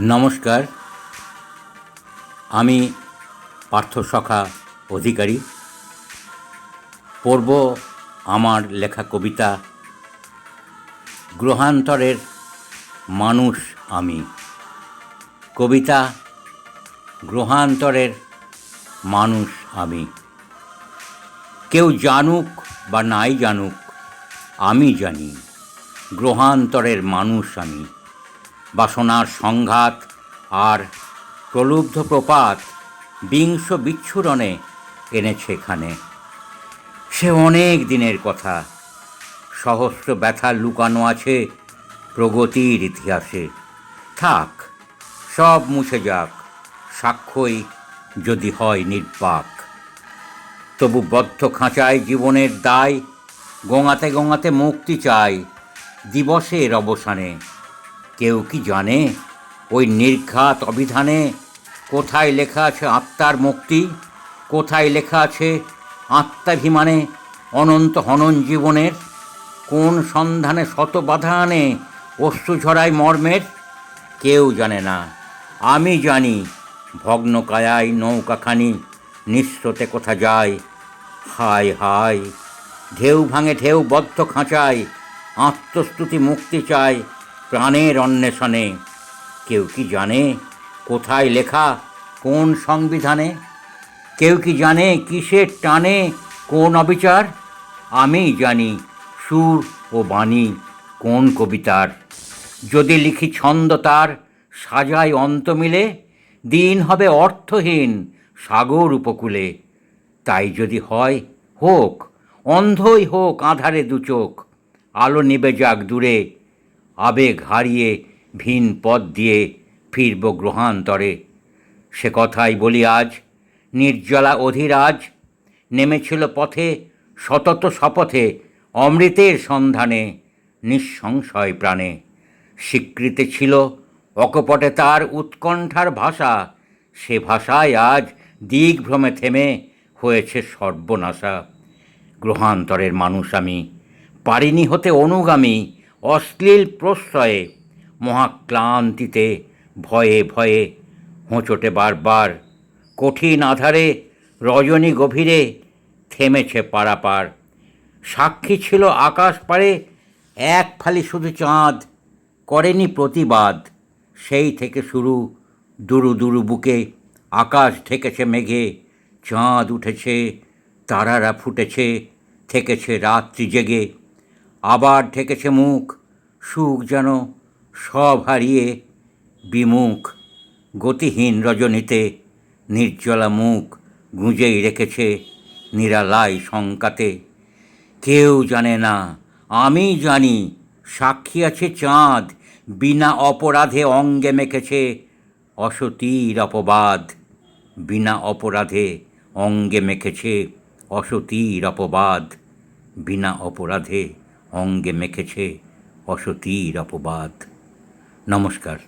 নমস্কার। আমি পার্থসখা অধিকারী। পড়ব আমার লেখা কবিতা, গ্রহান্তরের মানুষ আমি। কবিতা, গ্রহান্তরের মানুষ আমি। কেউ জানুক বা নাই জানুক, আমি জানি, গ্রহান্তরের মানুষ আমি। বাসনার সংঘাত আর প্রলুব্ধ প্রপাত বিংশ বিচ্ছুরণে এনেছে এখানে। সে অনেক দিনের কথা। সহস্র ব্যথা লুকানো আছে প্রগতির ইতিহাসে। থাক, সব মুছে যাক। সাক্ষ্যই যদি হয় নির্বাক। তবু বদ্ধ খাঁচায় জীবনের দায়, গোঙাতে গোঙাতে মুক্তি চাই দিবসের অবসানে। কেউ কি জানে ওই নির্ঘাত অভিধানে কোথায় লেখা আছে আত্মার মুক্তি, কোথায় লেখা আছে আত্মাভিমানে অনন্ত হনন জীবনের? কোন সন্ধানে শত বাধা আনে অশ্রু ঝরায় মর্মের? কেউ জানে না। আমি জানি ভগ্ন কায়ায় নৌকাখানি নিঃস্রোতে কোথা যায়। হায় হায়, ঢেউ ভাঙে ঢেউ বদ্ধ খাঁচায়, আত্মস্তুতি মুক্তি চায় প্রাণের অন্বেষণে। কেউ কি জানে কোথায় লেখা কোন সংবিধানে? কেউ কি জানে কিসের টানে কোন অবিচার? আমি জানি সুর ও বাণী কোন কবিতার। যদি লিখি ছন্দ তার সাজায় অন্ত মিলে, দিন হবে অর্থহীন সাগর উপকূলে। তাই যদি হয়, হোক, অন্ধই হোক আধারে দু চোখ, আলো নিবে যাক দূরে আবেগ হারিয়ে ভিন পথ দিয়ে ফিরব গ্রহান্তরে। সে কথাই বলি আজ, নির্জলা অধিরাজ, নেমেছিল পথে, সতত শপথে, অমৃতের সন্ধানে, নিঃসংশয় প্রাণে। স্বীকৃতি ছিল অকপটে তার উৎকণ্ঠার ভাষা, সে ভাষায় আজ দিগ্ভ্রমে থেমে হয়েছে সর্বনাশা। গ্রহান্তরের মানুষ আমি পারিনি হতে অনুগামী অশ্লীল প্রশ্রয়ে, মহাক্লান্তিতে ভয়ে ভয়ে হোঁচটে বারবার, কঠিন আধারে, রজনী গভীরে থেমেছে পারাপার। সাক্ষী ছিল আকাশ পারে এক ফালি শুধু চাঁদ, করেনি প্রতিবাদ। সেই থেকে শুরু, দুরু দুরু বুকে, আকাশ ঢেকেছে মেঘে, চাঁদ উঠেছে, তারারা ফুটেছে, থেকেছে রাত্রি জেগে। আবার ঢেকেছে মুখ। সুখ যেন সব হারিয়ে বিমুখ। গতিহীন রজনীতে নির্জলা মুখ গুঁজেই রেখেছে নিরালাই শঙ্কাতে। কেউ জানে না, আমি জানি, সাক্ষী আছে চাঁদ, বিনা অপরাধে অঙ্গে মেখেছে অসতীর অপবাদ। বিনা অপরাধে অঙ্গে মেখেছে অসতীর অপবাদ। বিনা অপরাধে অঙ্গে মেখেছে অসতীর অপবাদ। নমস্কার।